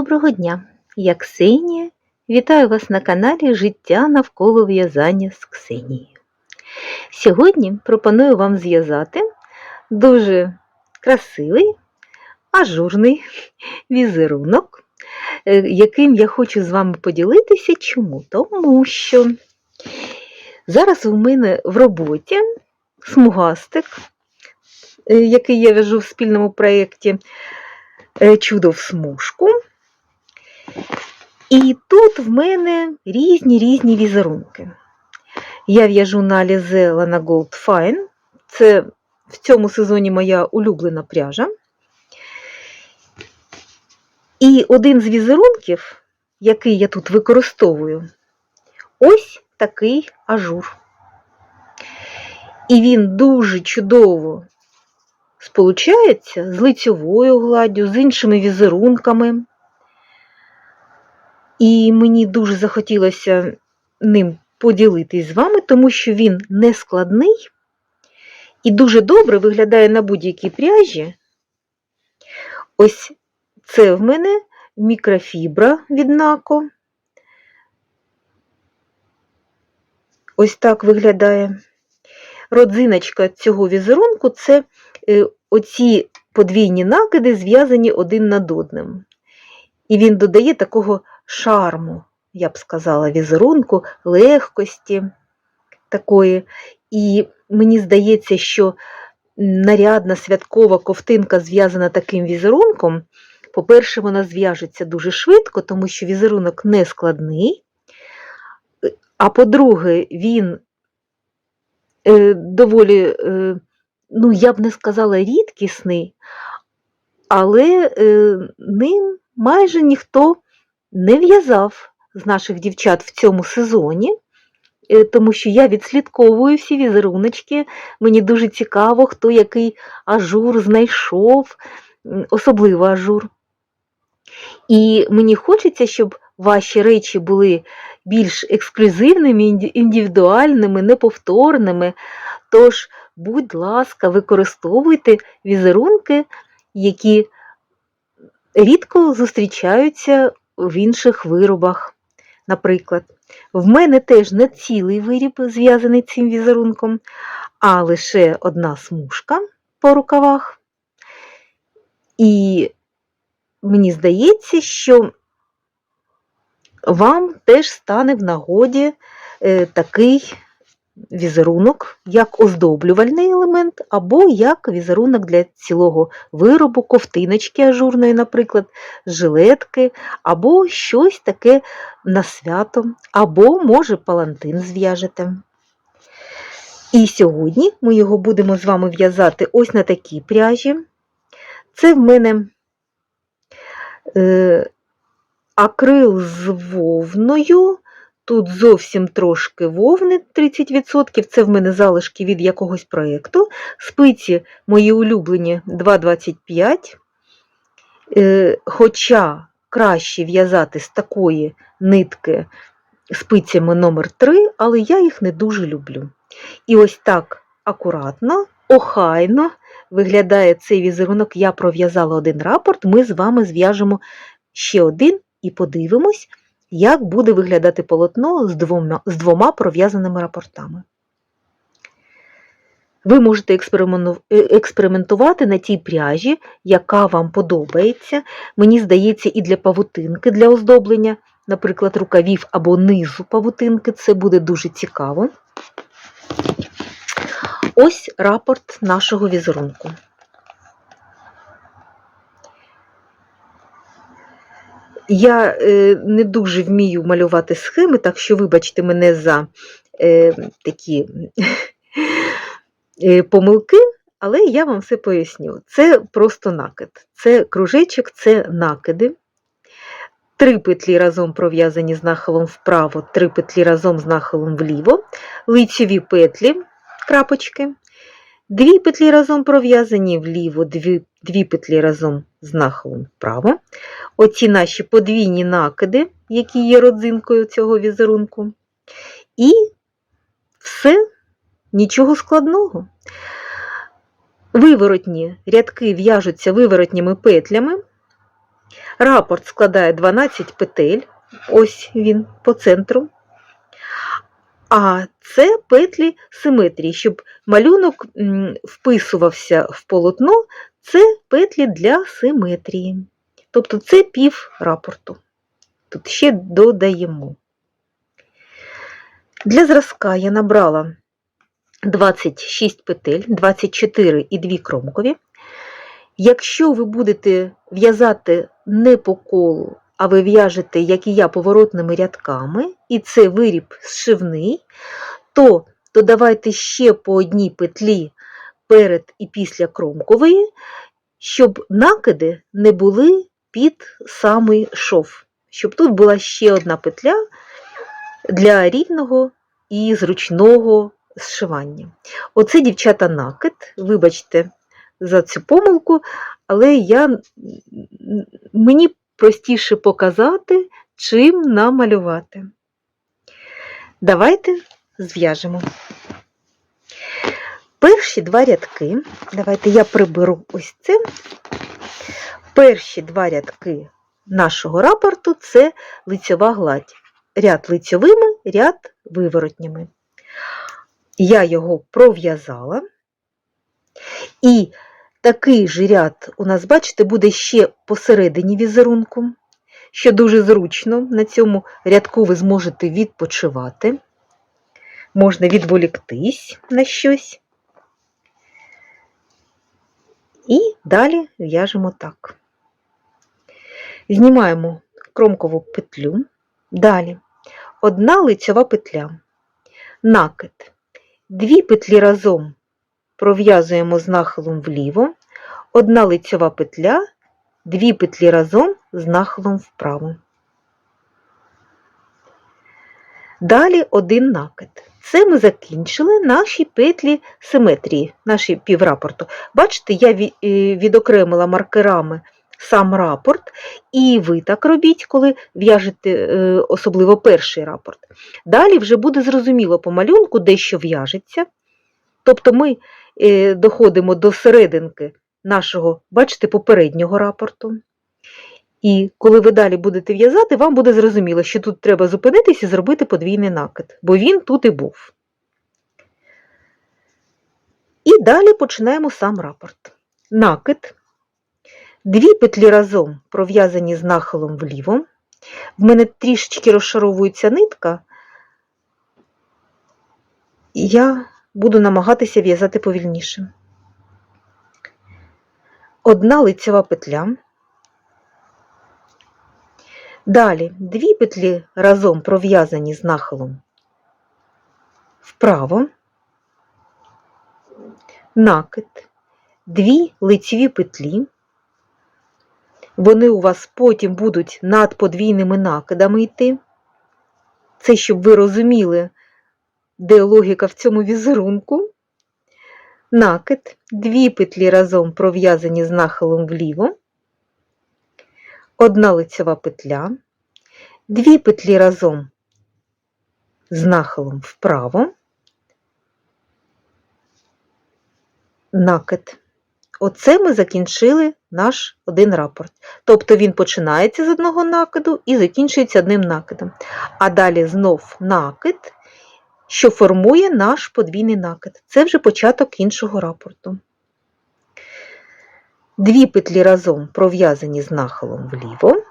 Доброго дня! Я Ксенія. Вітаю вас на каналі Життя навколо в'язання з Ксенією. Сьогодні пропоную вам зв'язати дуже красивий, ажурний візерунок, е, яким я хочу з вами поділитися. Чому? Тому що зараз у мене в роботі смугастик, е, який я в'яжу в спільному проєкті е, Чудо в смужку. І тут в мене різні різні візерунки. Я в'яжу на Alize Lana Gold Fine. Це в цьому сезоні моя улюблена пряжа. І один з візерунків, який я тут використовую, ось такий ажур. І він дуже чудово сполучається з лицьовою гладдю, з іншими візерунками. І мені дуже захотілося ним поділитись з вами, тому що він не складний і дуже добре виглядає на будь-якій пряжі. Ось це в мене мікрофібра від Нако. Ось так виглядає. Родзиночка цього візерунку це е, оці подвійні накиди, зв'язані один над одним. І він додає такого шарму, я б сказала, візерунку, легкості такої. І мені здається, що нарядна святкова ковтинка зв'язана таким візерунком. По-перше, вона зв'яжеться дуже швидко, тому що візерунок не складний. А по-друге, він е, доволі, е, ну, я б не сказала, рідкісний, але е, ним майже ніхто не в'язав з наших дівчат в цьому сезоні, е, тому що я відслідковую всі візеруночки. Мені дуже цікаво, хто який ажур знайшов, особливо ажур. І мені хочеться, щоб ваші речі були більш ексклюзивними, індивідуальними, неповторними. Тож, будь ласка, використовуйте візерунки, які рідко зустрічаються в інших виробах. Наприклад, в мене теж не цілий виріб зв'язаний цим візерунком, а лише одна смужка по рукавах. І мені здається, що вам теж стане в нагоді е, такий візерунок, як оздоблювальний елемент, або як візерунок для цілого виробу, ковтиночки ажурної, наприклад, жилетки, або щось таке на свято, або, може, палантин зв'яжете. І сьогодні ми його будемо з вами в'язати ось на такій пряжі. Це в мене е, акрил з вовною. Тут зовсім трошки вовни 30%, це в мене залишки від якогось проєкту. Спиці мої улюблені 2,25. Е, хоча краще в'язати з такої нитки спицями номер 3 але я їх не дуже люблю. І ось так акуратно, охайно виглядає цей візерунок. Я пров'язала один рапорт, ми з вами зв'яжемо ще один і подивимось як буде виглядати полотно з двома, з двома пров'язаними рапортами. Ви можете е, експериментувати на тій пряжі, яка вам подобається. Мені здається, і для павутинки, для оздоблення, наприклад, рукавів або низу павутинки, це буде дуже цікаво. Ось рапорт нашого візерунку. Я е, не дуже вмію малювати схеми, так що вибачте мене за е, такі е, помилки, але я вам все поясню. Це просто накид. Це кружечок, це накиди. Три петлі разом пров'язані з нахилом вправо, три петлі разом з нахилом вліво, лицеві петлі, крапочки, дві петлі разом пров'язані вліво, дві, дві петлі разом з нахилом вправо. Оці наші подвійні накиди, які є родзинкою цього візерунку. І все, нічого складного. Виворотні рядки в'яжуться виворотніми петлями. Рапорт складає 12 петель, ось він по центру. А це петлі симетрії, щоб малюнок вписувався в полотно, це петлі для симетрії. Тобто це пів рапорту. Тут ще додаємо. Для зразка я набрала 26 петель, 24 і 2 кромкові. Якщо ви будете в'язати не по колу, а ви в'яжете, як і я, поворотними рядками, і це виріб зшивний, то додавайте ще по одній петлі перед і після кромкової, щоб накиди не були під самий шов, щоб тут була ще одна петля для рівного і зручного зшивання. Оце, дівчата, накид, вибачте за цю помилку, але я, мені простіше показати, чим намалювати. Давайте зв'яжемо. Перші два рядки, давайте я приберу ось це. Перші два рядки нашого рапорту це лицьова гладь. Ряд лицьовими, ряд виворотніми. Я його пров'язала. І такий же ряд у нас, бачите, буде ще посередині візерунку, що дуже зручно. На цьому рядку ви зможете відпочивати. Можна відволіктись на щось. І далі в'яжемо так. Знімаємо кромкову петлю. Далі одна лицьова петля, накид, дві петлі разом пров'язуємо з нахилом вліво, одна лицьова петля, дві петлі разом з нахилом вправо. Далі один накид. Це ми закінчили наші петлі симетрії, наші піврапорту. Бачите, я е, відокремила маркерами сам рапорт, і ви так робіть, коли в'яжете е, особливо перший рапорт. Далі вже буде зрозуміло по малюнку, де що в'яжеться. Тобто ми е, доходимо до серединки нашого, бачите, попереднього рапорту. І коли ви далі будете в'язати, вам буде зрозуміло, що тут треба зупинитися і зробити подвійний накид, бо він тут і був. І далі починаємо сам рапорт. Накид. Дві петлі разом пров'язані з нахилом вліво. В мене трішечки розшаровується нитка, я буду намагатися в'язати повільніше. Одна лицьова петля. Далі дві петлі разом пров'язані з нахилом вправо, накид, дві лицеві петлі. Вони у вас потім будуть над подвійними накидами йти. Це щоб ви розуміли, де логіка в цьому візерунку. Накид, дві петлі разом пров'язані з нахилом вліво, одна лицьова петля, дві петлі разом з нахилом вправо, накид. Оце ми закінчили наш один рапорт. Тобто він починається з одного накиду і закінчується одним накидом. А далі знов накид, що формує наш подвійний накид. Це вже початок іншого рапорту. Дві петлі разом пров'язані з нахилом вліво,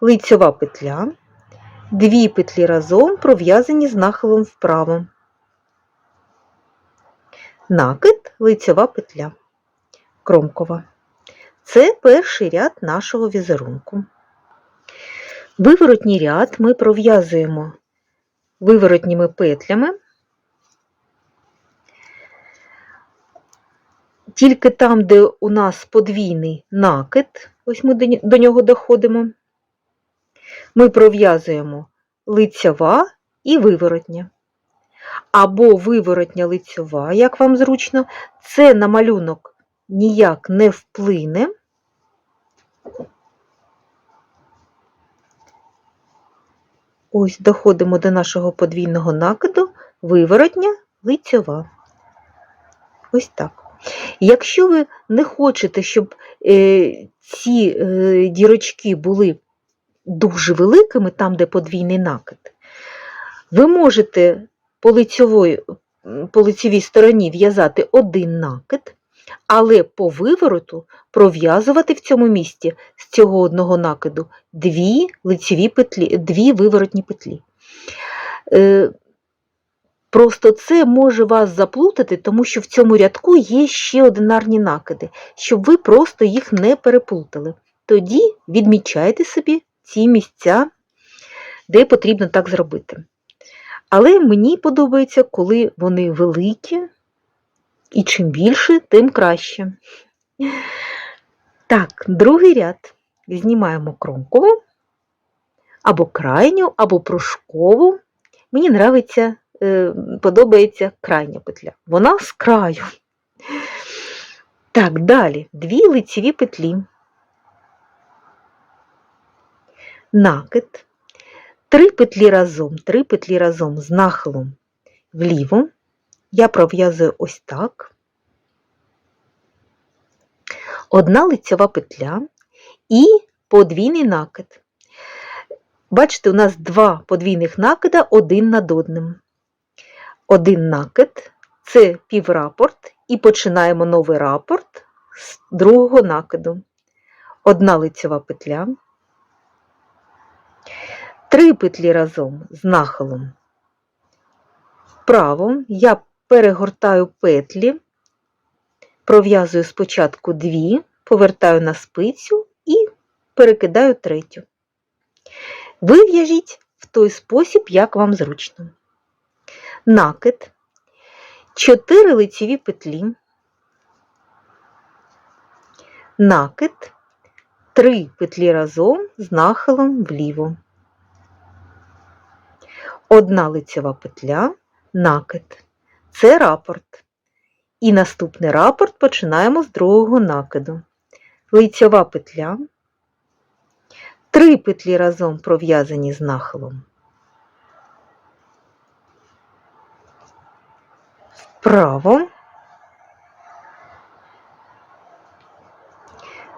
лицьова петля, дві петлі разом пров'язані з нахилом вправо. Накид, лицьова петля, кромкова. Це перший ряд нашого візерунку. Виворотній ряд ми пров'язуємо виворотніми петлями. Тільки там, де у нас подвійний накид, ось ми до нього доходимо, ми пров'язуємо лицьова і виворотня. Або виворотня лицьова, як вам зручно, це на малюнок ніяк не вплине. Ось доходимо до нашого подвійного накиду, виворотня, лицьова. Ось так. Якщо ви не хочете, щоб е, ці е, дірочки були дуже великими, там, де подвійний накид, ви можете по лицьовій, по лицевій стороні в'язати один накид, але по вивороту пров'язувати в цьому місці з цього одного накиду дві лицеві петлі, дві виворотні петлі. Е, Просто це може вас заплутати, тому що в цьому рядку є ще одинарні накиди, щоб ви просто їх не переплутали. Тоді відмічайте собі ці місця, де потрібно так зробити. Але мені подобається, коли вони великі, і чим більше, тим краще. Так, другий ряд. Знімаємо кромкову, або крайню, або пружкову. Мені нравиться, е, подобається крайня петля. Вона з краю. Так, далі дві лицеві петлі. Накид. Три петлі разом, три петлі разом з нахилом вліво. Я пров'язую ось так. Одна лицьова петля і подвійний накид. Бачите, у нас два подвійних накида один над одним. Один накид це піврапорт, і починаємо новий рапорт з другого накиду. Одна лицьова петля, три петлі разом з нахилом вправо, я перегортаю петлі, пров'язую спочатку дві, повертаю на спицю і перекидаю третю. Ви в'яжіть в той спосіб, як вам зручно. Накид, 4 лицеві петлі, накид, 3 петлі разом з нахилом вліво. Одна лицева петля, накид. Це рапорт. І наступний рапорт починаємо з другого накиду. Лицьова петля, три петлі разом пров'язані з нахилом. Вправо,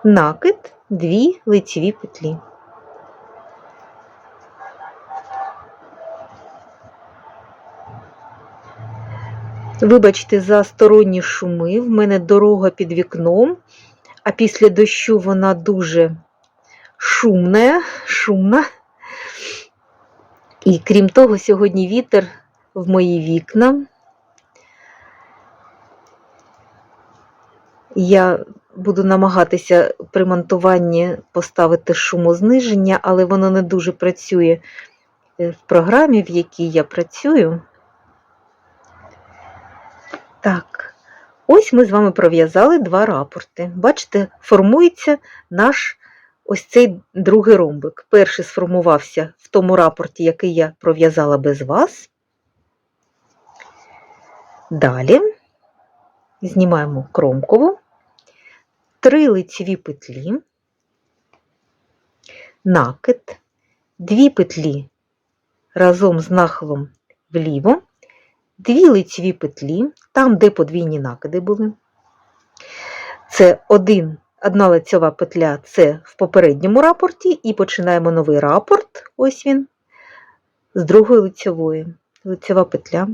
накид, дві лицеві петлі. Вибачте за сторонні шуми, в мене дорога під вікном, а після дощу вона дуже шумна, шумна. І крім того, сьогодні вітер в мої вікна. Я буду намагатися при монтуванні поставити шумозниження, але воно не дуже працює в програмі, в якій я працюю. Так, ось ми з вами пров'язали два рапорти. Бачите, формується наш ось цей другий ромбик. Перший сформувався в тому рапорті, який я пров'язала без вас. Далі знімаємо кромкову, три лицеві петлі, накид, дві петлі разом з нахилом вліво дві лицеві петлі, там, де подвійні накиди були. Це один, одна лицьова петля це в попередньому рапорті, і починаємо новий рапорт, ось він, з другої лицьової. Лицьова петля,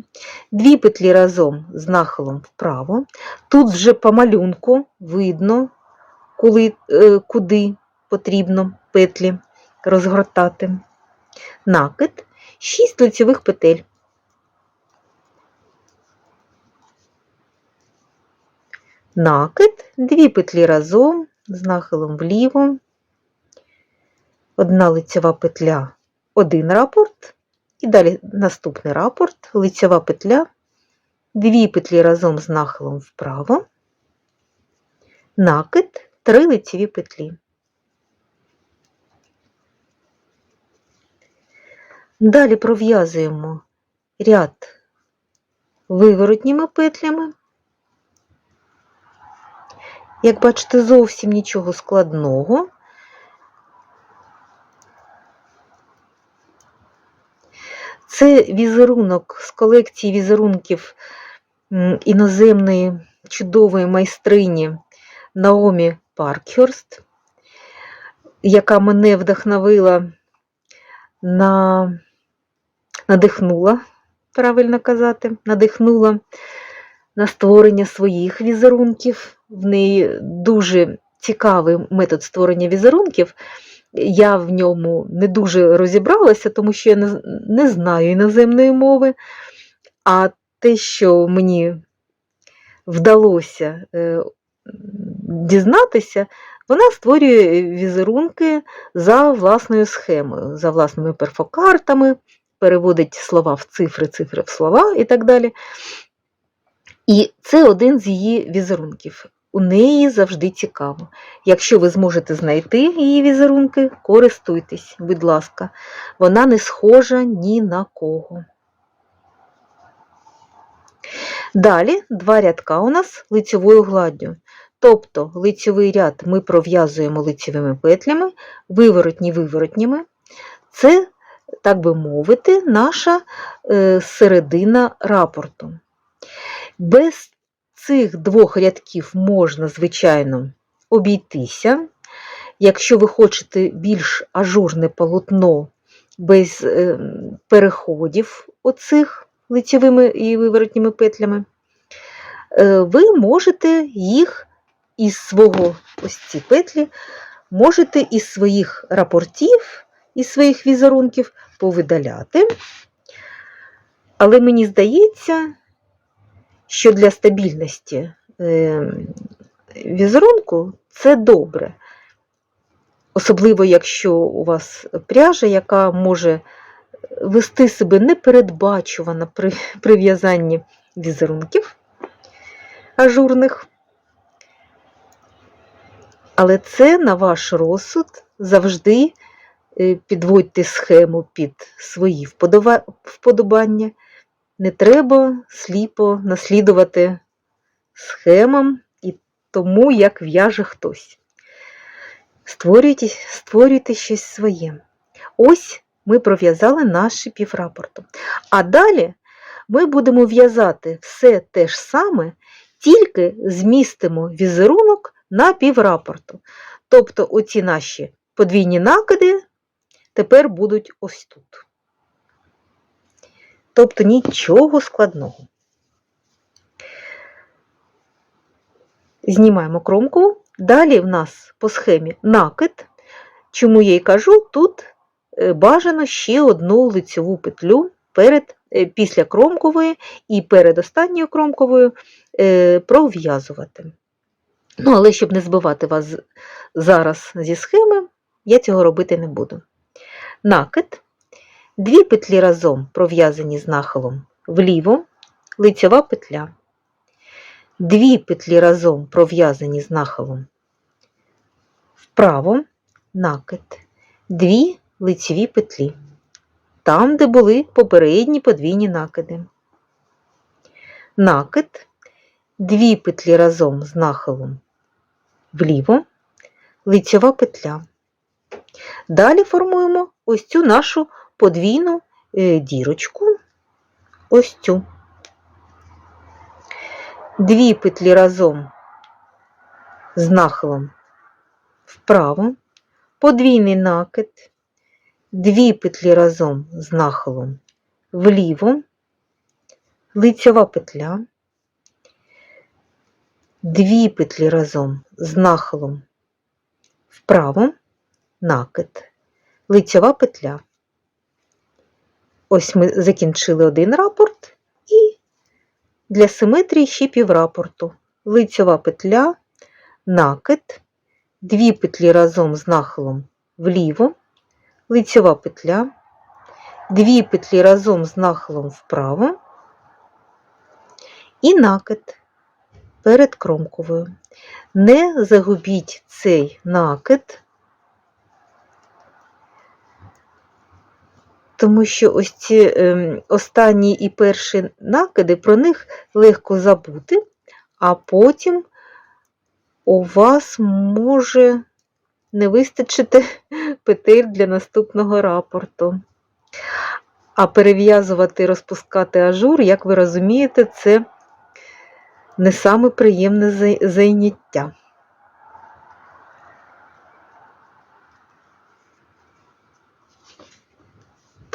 дві петлі разом з нахилом вправо. Тут вже по малюнку видно, коли, е, куди потрібно петлі розгортати. Накид, 6 лицьових петель. Накид, дві петлі разом з нахилом вліво, одна лицьова петля, один рапорт, і далі наступний рапорт, лицьова петля, дві петлі разом з нахилом вправо, накид, три лицеві петлі. Далі пров'язуємо ряд виворотніми петлями. Як бачите, зовсім нічого складного. Це візерунок з колекції візерунків іноземної чудової майстрині Наомі Паркхерст, яка мене вдохновила на надихнула, правильно казати, надихнула на створення своїх візерунків. В неї дуже цікавий метод створення візерунків. Я в ньому не дуже розібралася, тому що я не, не знаю іноземної мови. А те, що мені вдалося е, дізнатися, вона створює візерунки за власною схемою, за власними перфокартами, переводить слова в цифри, цифри в слова і так далі. І це один з її візерунків. У неї завжди цікаво. Якщо ви зможете знайти її візерунки, користуйтесь, будь ласка, вона не схожа ні на кого. Далі два рядка у нас лицьовою гладдю. Тобто лицьовий ряд ми пров'язуємо лицьовими петлями, виворотні виворотніми. Це, так би мовити, наша е, середина рапорту. Без цих двох рядків можна, звичайно, обійтися. Якщо ви хочете більш ажурне полотно без е, переходів оцих лицевими і виворотніми петлями, е, ви можете їх із свого ось ці петлі, можете із своїх рапортів, із своїх візерунків повидаляти. Але мені здається, що для стабільності е, візерунку це добре. Особливо, якщо у вас пряжа, яка може вести себе непередбачувано при, при в'язанні візерунків ажурних. Але це на ваш розсуд завжди е, підводьте схему під свої вподобання. Не треба сліпо наслідувати схемам і тому, як в'яже хтось. Створюйте, створюйте щось своє. Ось ми пров'язали наші піврапорту. А далі ми будемо в'язати все те ж саме, тільки змістимо візерунок на піврапорту. Тобто оці наші подвійні накиди тепер будуть ось тут. Тобто нічого складного. Знімаємо кромку. Далі в нас по схемі накид. Чому я й кажу, тут е, бажано ще одну лицьову петлю перед, е, після кромкової і перед останньою кромковою е, пров'язувати. Ну, але щоб не збивати вас зараз зі схеми, я цього робити не буду. Накид, дві петлі разом пров'язані з нахилом вліво, лицьова петля. Дві петлі разом пров'язані з нахилом вправо, накид, дві лицеві петлі, там, де були попередні подвійні накиди. Накид, дві петлі разом з нахилом вліво, лицьова петля. Далі формуємо ось цю нашу подвійну е, дірочку, ось цю. Дві петлі разом з нахилом вправо, подвійний накид, дві петлі разом з нахилом вліво, лицьова петля, дві петлі разом з нахилом вправо, накид, лицьова петля. Ось ми закінчили один рапорт і для симетрії ще піврапорту. Лицьова петля, накид, дві петлі разом з нахилом вліво, лицьова петля, дві петлі разом з нахилом вправо і накид перед кромковою. Не загубіть цей накид, тому що ось ці е, останні і перші накиди, про них легко забути, а потім у вас може не вистачити петель для наступного рапорту. А перев'язувати, розпускати ажур, як ви розумієте, це не саме приємне зайняття.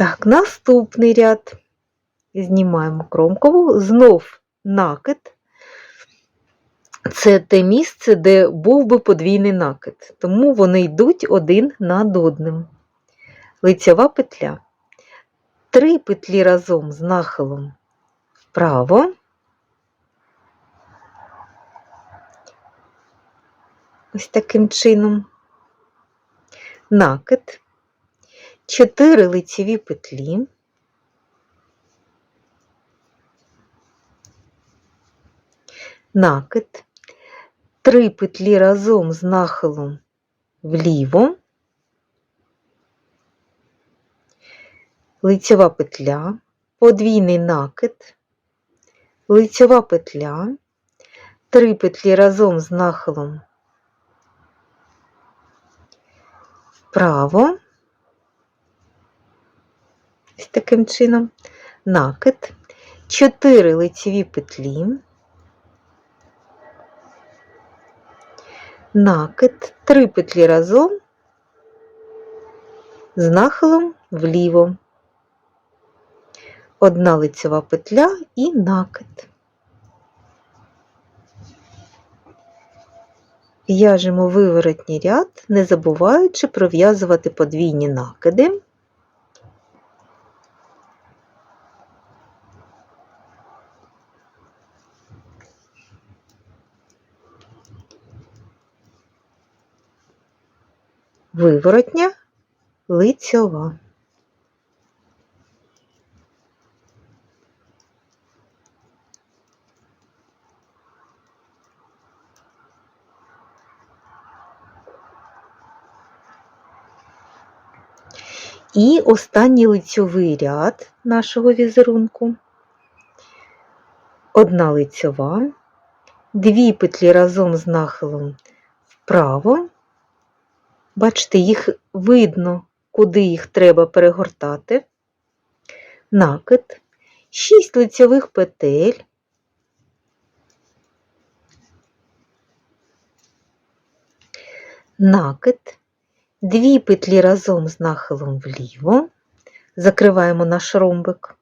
Так, наступний ряд. Знімаємо кромкову, знов накид. Це те місце, де був би подвійний накид, тому вони йдуть один над одним. Лицьова петля. Три петлі разом з нахилом вправо. Ось таким чином. Накид. Чотири лицеві петлі. Накид. Три петлі разом з нахилом вліво. Лицьова петля, подвійний накид, лицьова петля, три петлі разом з нахилом вправо, ось таким чином, накид, 4 лицеві петлі, накид, 3 петлі разом. З нахилом вліво, одна лицева петля і накид. В'яжемо виворотній ряд, не забуваючи пров'язувати подвійні накиди. Виворотня, лицьова. І останній лицьовий ряд нашого візерунку. Одна лицьова, дві петлі разом з нахилом вправо. Бачите, їх видно, куди їх треба перегортати. Накид, 6 лицьових петель. Накид, Дві петлі разом з нахилом вліво, закриваємо наш ромбик,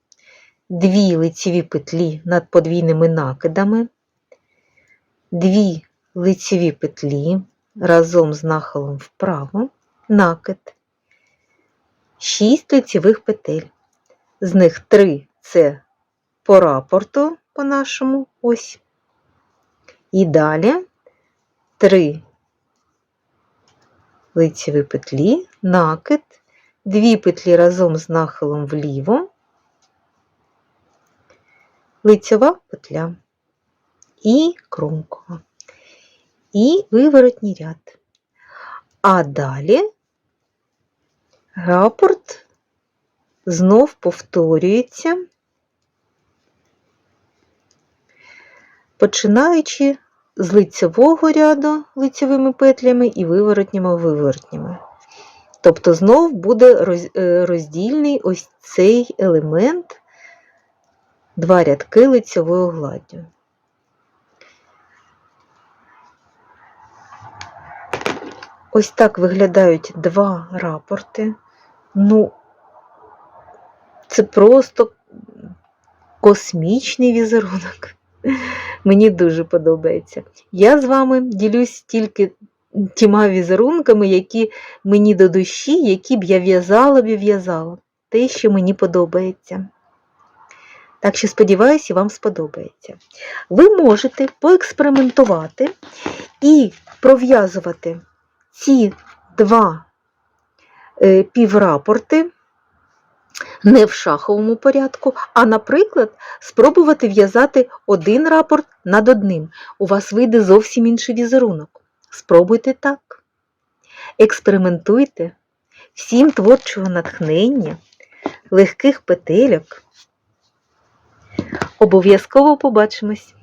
дві лицеві петлі над подвійними накидами, дві лицеві петлі разом з нахилом вправо, накид, 6 лицевих петель. З них 3 це по рапорту по нашому ось. І далі 3 лицеві петлі, накид, дві петлі разом з нахилом вліво, лицьова петля. І кромкова, і виворотній ряд. А далі рапорт знов повторюється, починаючи з лицевого ряду лицевими петлями і виворотніми виворотніми. Тобто знов буде е, роздільний ось цей елемент, два рядки лицевою гладдю. Ось так виглядають два рапорти. Ну, це просто космічний візерунок. Мені дуже подобається. Я з вами ділюсь тільки тіма візерунками, які мені до душі, які б я в'язала б і в'язала. Те, що мені подобається. Так що, сподіваюся, вам сподобається. Ви можете поекспериментувати і пров'язувати ці два е, піврапорти не в шаховому порядку, а, наприклад, спробувати в'язати один рапорт над одним. У вас вийде зовсім інший візерунок. Спробуйте так. Експериментуйте. Всім творчого натхнення, легких петельок. Обов'язково побачимось!